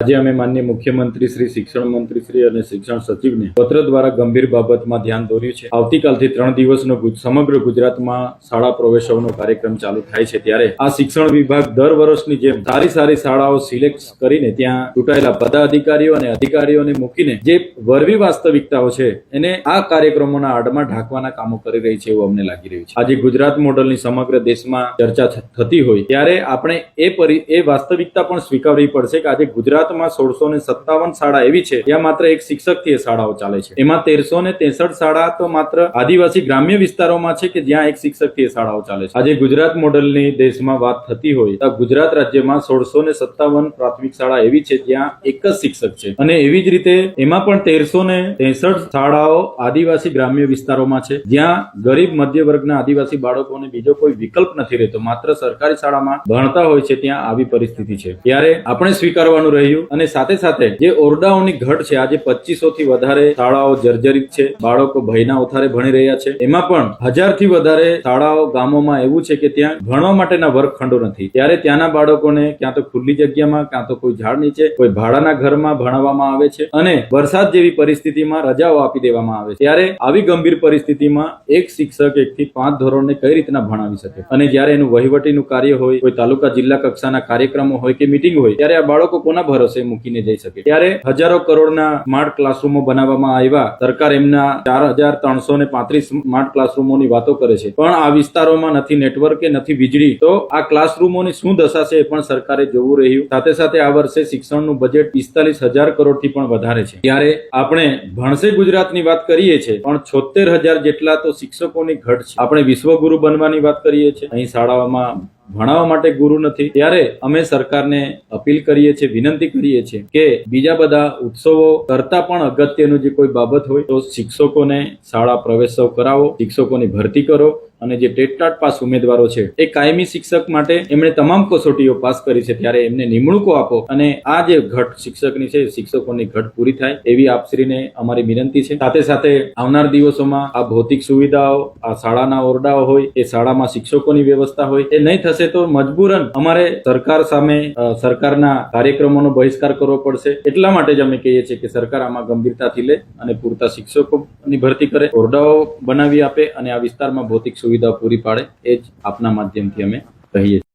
આજે અમે માન્ય મુખ્યમંત્રી શ્રી શિક્ષણ મંત્રી શ્રી અને શિક્ષણ સચિવને પત્ર દ્વારા ગંભીર બાબતમાં ધ્યાન દોર્યું છે. આવતીકાલથી ત્રણ દિવસનો સમગ્ર ગુજરાતમાં શાળા પ્રવેશવનો કાર્યક્રમ ચાલુ થાય છે ત્યારે આ શિક્ષણ વિભાગ દર વર્ષની જેમ સારી સારી શાળાઓ સિલેક્ટ કરીને ત્યાં ચૂંટાયેલા પદાધિકારીઓ અને અધિકારીઓને મૂકીને જે વરવી વાસ્તવિકતાઓ છે એને આ કાર્યક્રમોના આડમાં ઢાંકવાના કામો કરી રહી છે એવું અમને લાગી રહ્યું છે. આજે ગુજરાત મોડલની સમગ્ર દેશમાં ચર્ચા થતી હોય ત્યારે આપણે એ એ વાસ્તવિકતા પણ સ્વીકારવી પડશે કે આજે ગુજરાતમાં સોળસો ને સત્તાવન શાળા એવી છે, જ્યાં માત્ર એક શિક્ષકથી એ શાળાઓ ચાલે છે. એમાં તેરસો ને તેસઠ શાળા તો માત્ર આદિવાસી ગ્રામ્ય વિસ્તારોમાં છે કે જ્યાં એક શિક્ષકથી એ શાળાઓ ચાલે છે. આજે ગુજરાત મોડલની દેશમાં વાત થતી હોય તો ગુજરાત રાજ્યમાં સોળસો ને સત્તાવન પ્રાથમિક શાળા એવી છે જ્યાં એક જ શિક્ષક છે. અને એવી જ રીતે એમાં પણ તેરસો ને તેસઠ શાળાઓ આદિવાસી ગ્રામ્ય વિસ્તારોમાં છે. જ્યાં ગરીબ મધ્ય વર્ગના આદિવાસી બાળકોને બીજો કોઈ વિકલ્પ નથી રહેતો. માત્ર સરકારી શાળામાં ભણતા હોય છે ત્યાં આવી પરિસ્થિતિ છે. ત્યારે આપણે સ્વીકારવાનું રહ્યું અને સાથે સાથે જે ઓરડાઓની ઘટ છે, આજે પચીસો થી વધારે શાળાઓ જર્જરિત છે. બાળકો ભયના ઉથારે ભણી રહ્યા છે. એમાં પણ હજારથી વધારે શાળાઓ ગામોમાં એવું છે કે ત્યાં ભણવા માટેના વર્ગખંડો નથી. ત્યારે ત્યાંના બાળકોને ક્યાં તો ખુલ્લી જગ્યામાં, ક્યાં તો કોઈ ઝાડ નીચે, કોઈ ભાડાના ઘરમાં ભણાવવામાં આવે છે. અને વરસાદ જેવી પરિસ્થિતિમાં રજાઓ આપી દેવામાં આવે છે. ત્યારે આવી ગંભીર પરિસ્થિતિમાં એક શિક્ષક એક થી પાંચ ધોરણને કઈ રીતના ભણાવી શકે? અને જ્યારે એનું વહીવટીનું કાર્ય હોય, કોઈ તાલુકા જિલ્લા કક્ષાના કાર્યક્રમો હોય કે મિટિંગ હોય, ત્યારે આ બાળકો કોના ભરોસે? મૂકીને જઈ શકે. ત્યારે હજારો કરોડના સ્માર્ટ ક્લાસરૂમો બનાવવામાં આવ્યા. સરકાર એમના ચાર હજાર ત્રણસો ને પાંત્રીસ સ્માર્ટ ક્લાસરૂમોની વાતો કરે છે. પણ આ વિસ્તારોમાં નથી નેટવર્ક કે નથી વીજળી. તો આ ક્લાસરૂમોની શું દશા છે એ પણ સરકારે જોવું રહ્યું. સાથે સાથે આ વર્ષે શિક્ષણનું બજેટ પિસ્તાલીસ હજાર કરોડથી પણ વધારે છે. ત્યારે આપણે ભણશે ગુજરાતની વાત કરીએ છીએ, પણ છોતેર હજાર જેટલા તો શિક્ષકોની ઘટ છે. આપણે વિશ્વગુરુ બનવાની વાત કરીએ છીએ. અહીં શાળાઓમાં ભણાવવા માટે ગુરુ નથી, ત્યારે અમે સરકારને અપીલ કરીએ છીએ, વિનંતી કરીએ છીએ કે બીજા બધા ઉત્સવો કરતા પણ અગત્યનું જે કોઈ બાબત હોય, તો શિક્ષકોને શાળા પ્રવેશો કરાવો, શિક્ષકોની ભરતી કરો અને જે ટેટટાટ પાસ ઉમેદવારો છે, એ કાયમી શિક્ષક માટે એમણે તમામ કસોટીઓ પાસ કરી છે, ત્યારે એમને નિમણૂકો આપો. અને આ જે ઘટ શિક્ષકની છે, શિક્ષકોની ઘટ પૂરી થાય, એવી આપશ્રીને અમારી વિનંતી છે. સાથે સાથે આવનાર દિવસોમાં આ ભૌતિક સુવિધાઓ, આ શાળાના ઓરડાઓ હોય, એ શાળામાં શિક્ષકોની વ્યવસ્થા હોય, એ નહીં થશે તો મજબૂરન અમારે સરકાર સામે સરકારના કાર્યક્રમોનો બહિષ્કાર કરવો પડશે. એટલા માટે જ અમે કહીએ છીએ કે સરકાર આમાં ગંભીરતાથી લે અને પૂરતા શિક્ષકોની ભરતી કરે, ઓરડાઓ બનાવી આપે અને આ વિસ્તારમાં ભૌતિક સુવિધાઓ પૂરી પાડે એ જ આપના માધ્યમથી અમે કહીએ છીએ.